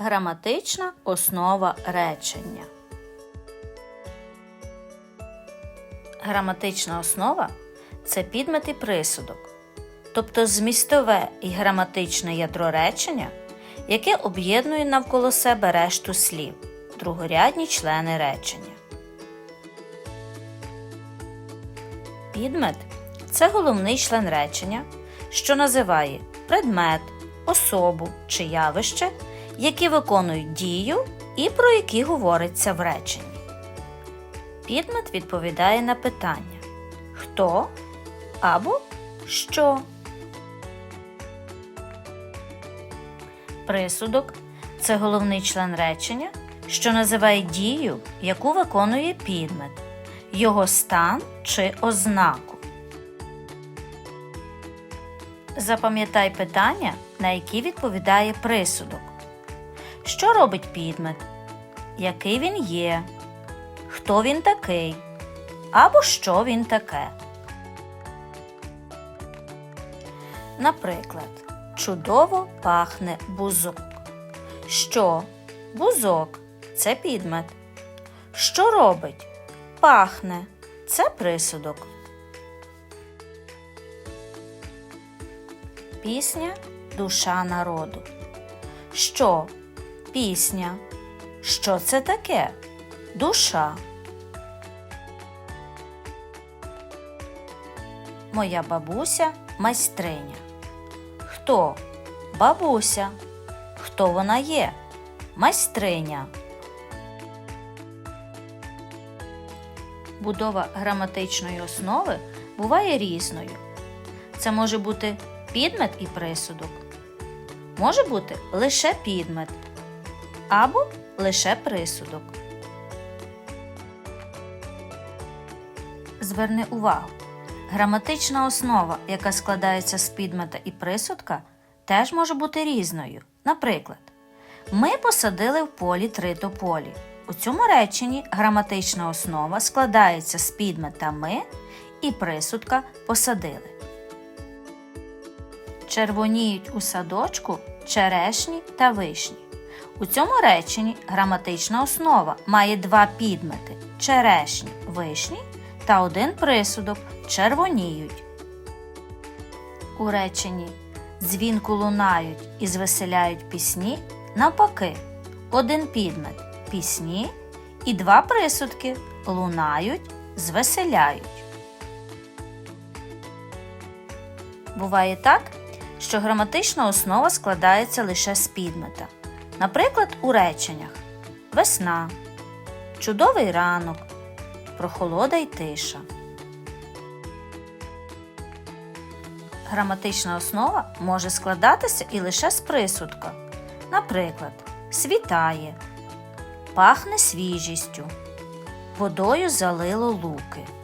Граматична основа речення. Граматична основа це підмет і присудок, тобто змістове і граматичне ядро речення, яке об'єднує навколо себе решту слів, другорядні члени речення. Підмет це головний член речення, що називає предмет, особу чи явище, які виконують дію і про які говориться в реченні. Підмет відповідає на питання хто або що. Присудок це головний член речення, що називає дію, яку виконує підмет, його стан чи ознаку. Запам'ятай питання, на які відповідає присудок. Що робить підмет? Який він є? Хто він такий? Або що він таке? Наприклад, чудово пахне бузок. Що? Бузок це підмет. Що робить? Пахне це присудок. Пісня душа народу. Що? Пісня. Що це таке? Душа. Моя бабуся майстриня. Хто? Бабуся. Хто вона є? Майстриня. Будова граматичної основи буває різною. Це може бути підмет і присудок. Може бути лише підмет або лише присудок. Зверни увагу. Граматична основа, яка складається з підмета і присудка, теж може бути різною. Наприклад, ми посадили в полі три тополі. У цьому реченні граматична основа складається з підмета ми і присудка посадили. Червоніють у садочку черешні та вишні. У цьому реченні граматична основа має два підмети черешні вишні та один присудок червоніють. У реченні дзвінку лунають і звеселяють пісні навпаки один підмет пісні і два присудки лунають, звеселяють. Буває так, що граматична основа складається лише з підмета. Наприклад, у реченнях весна, чудовий ранок, прохолода й тиша. Граматична основа може складатися і лише з присудка. Наприклад, світає, пахне свіжістю, водою залило луки.